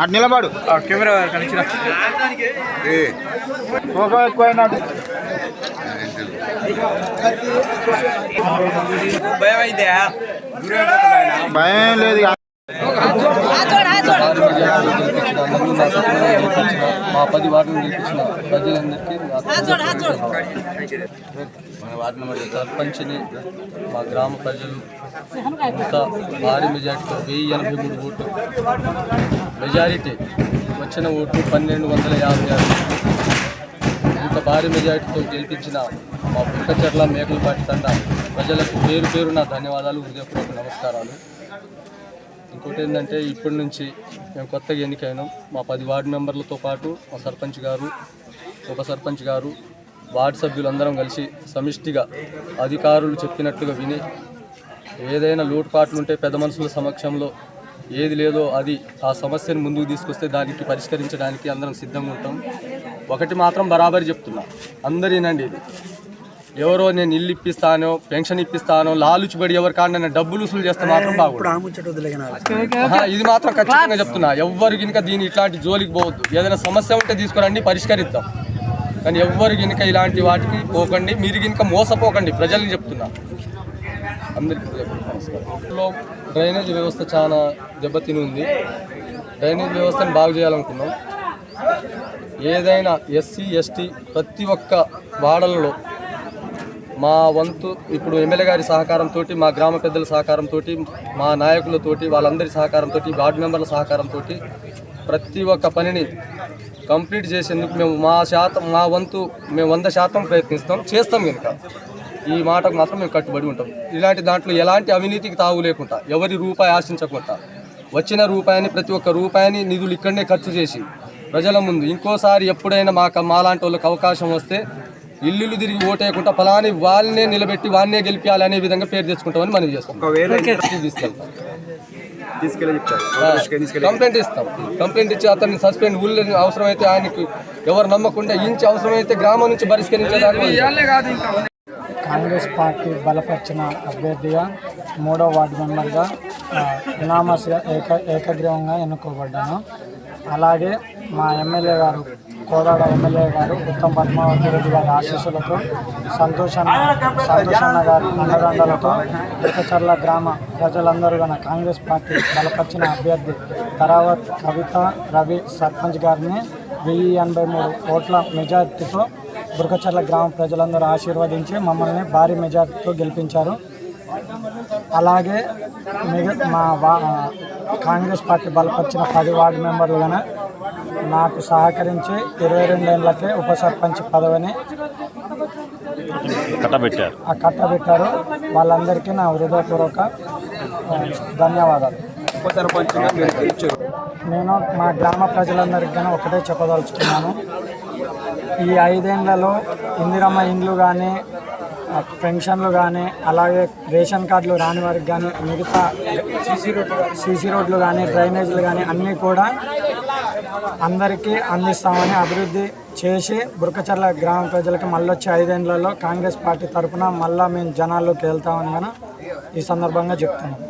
అటు నిలబడు. కెమెరా కనిచిన భయం అయితే భయం లేదు. మా పది వార్డును గెలిపించిన ప్రజలందరికీ మన వార్డు నెంబర్ సర్పంచ్ని మా గ్రామ ప్రజలు ఇంత భారీ మెజార్టీతో వెయ్యి ఎనభై మూడు ఓట్లు. మెజారిటీ వచ్చిన ఓట్లు పన్నెండు వందల యాభై ఆరు. ఇంత భారీ మెజార్టీతో గెలిపించిన మా పుట్టచెర్ల మేకలపాటి తండ ప్రజలకు పేరు పేరు నా ధన్యవాదాలు హృదయపూర్వక నమస్కారాలు. ఇంకోటి ఏంటంటే ఇప్పటి నుంచి మేము కొత్తగా ఎన్నికైనాం. మా పది వార్డు మెంబర్లతో పాటు మా సర్పంచ్ గారు ఉప సర్పంచ్ గారు వార్డు సభ్యులందరం కలిసి సమిష్టిగా అధికారులు చెప్పినట్టుగా విని ఏదైనా లోటుపాట్లు ఉంటే పెద్ద మనుషుల సమక్షంలో ఏది లేదో అది ఆ సమస్యను ముందుకు తీసుకొస్తే దానికి పరిష్కరించడానికి అందరం సిద్ధంగా ఉంటాం. ఒకటి మాత్రం బరాబరి చెప్తున్నా. అందరినండి ఇది ఎవరో నేను ఇల్లు ఇప్పిస్తానో పెన్షన్ ఇప్పిస్తానో లాలుచిబడి ఎవరి కాడ డబ్బులు వసూలు చేస్తే మాత్రం బాగుంటుంది ఇది మాత్రం ఖచ్చితంగా చెప్తున్నా. ఎవ్వరు గినక దీని ఇట్లాంటి జోలికి పోవద్దు. ఏదైనా సమస్య ఉంటే తీసుకురండి పరిష్కరిద్దాం. కానీ ఎవ్వరు గినక ఇలాంటి వాటికి పోకండి మీరు గినక మోసపోకండి. ప్రజల్ని చెప్తున్నా. అందరికీ హృదయపూర్వక నమస్కారం. లో డ్రైనేజ్ వ్యవస్థ చాలా దెబ్బతిని ఉంది డ్రైనేజ్ వ్యవస్థను బాగు చేయాలనుకున్నాం. ఏదైనా ఎస్సీ ఎస్టీ ప్రతి ఒక్క వాడలలో మా వంతు ఇప్పుడు ఎమ్మెల్యే గారి సహకారంతో మా గ్రామ పెద్దల సహకారంతో మా నాయకులతోటి వాళ్ళందరి సహకారంతో వార్డు మెంబర్ల సహకారంతో ప్రతి ఒక్క పనిని కంప్లీట్ చేసేందుకు మేము మా శాతం మా వంతు మేము వంద శాతం ప్రయత్నిస్తాం చేస్తాం కనుక. ఈ మాటకు మాత్రం మేము కట్టుబడి ఉంటాం. ఇలాంటి దాంట్లో ఎలాంటి అవినీతికి తావు లేకుండా ఎవరి రూపాయి ఆశించకుండా వచ్చిన రూపాయిని ప్రతి ఒక్క రూపాయిని నిధులు ఇక్కడనే ఖర్చు చేసి ప్రజల ముందు ఇంకోసారి ఎప్పుడైనా మాకు మాలాంటి వాళ్ళకి అవకాశం వస్తే ఇల్లులు తిరిగి ఓటేయకుండా ఫలాని వాళ్ళనే నిలబెట్టి వాళ్ళనే గెలిపించాలి అనే విధంగా పేరు తెచ్చుకుంటామని మనం చేస్తాం. తీసుకెళ్తాం కంప్లైంట్ ఇస్తాం. కంప్లైంట్ ఇచ్చి అతన్ని సస్పెండ్ ఊళ్ళో అవసరమైతే ఆయనకి ఎవరు నమ్మకుండా ఇంచి అవసరమైతే గ్రామం నుంచి బహిష్కరించేదాకా కాంగ్రెస్ పార్టీ బలపరిచిన అభ్యర్థిగా మూడో వార్డు మెంబర్గా ఇనామస్గా ఏక ఏకగ్రీవంగా ఎన్నుకోబడ్డాను. అలాగే మా ఎమ్మెల్యే గారు కోదాడ ఎమ్మెల్యే గారు ఉత్తమ్ పద్మావతి రెడ్డి గారి ఆశీస్సులతో సంతోషన్న సంతోషన్న గారి అండదండలతో ఇకచర్ల గ్రామ ప్రజలందరూ గన కాంగ్రెస్ పార్టీ బలపరిచిన అభ్యర్థి తరావత్ కవిత రవి సర్పంచ్ గారిని వెయ్యి ఎనభై మూడు ఓట్ల మెజార్టీతో బురకచర్ల గ్రామ ప్రజలందరూ ఆశీర్వదించి మమ్మల్ని భారీ మెజార్టీతో గెలిపించారు. అలాగే మిగ మా వా కాంగ్రెస్ పార్టీ బలపరిచిన పది వార్డు మెంబర్లుగాన నాకు సహకరించి ఇరవై రెండేళ్ళకే ఉప సర్పంచ్ పదవిని కట్టబెట్టారు. ఆ కట్టబెట్టారు. వాళ్ళందరికీ నా హృదయపూర్వక ధన్యవాదాలు. సర్పంచ్గా మీరు గెలిచారు నేను మా గ్రామ ప్రజలందరికీ గానీ ఒకటే చెప్పదలుచుకున్నాను. ఈ ఐదేళ్ళలో ఇందిరమ్మ ఇండ్లు కానీ పెన్షన్లు కానీ అలాగే రేషన్ కార్డులు రాని వారికి కానీ మిగతా సీసీ రోడ్లు సీసీ రోడ్లు కానీ డ్రైనేజీలు కానీ అన్నీ కూడా అందరికీ అందిస్తామని అభివృద్ధి చేసి బురకచర్ల గ్రామ ప్రజలకి మళ్ళీ వచ్చే ఐదేళ్ళలో కాంగ్రెస్ పార్టీ తరఫున మళ్ళీ మేము జనాల్లోకి వెళ్తామని కానీ ఈ సందర్భంగా చెప్తున్నాం.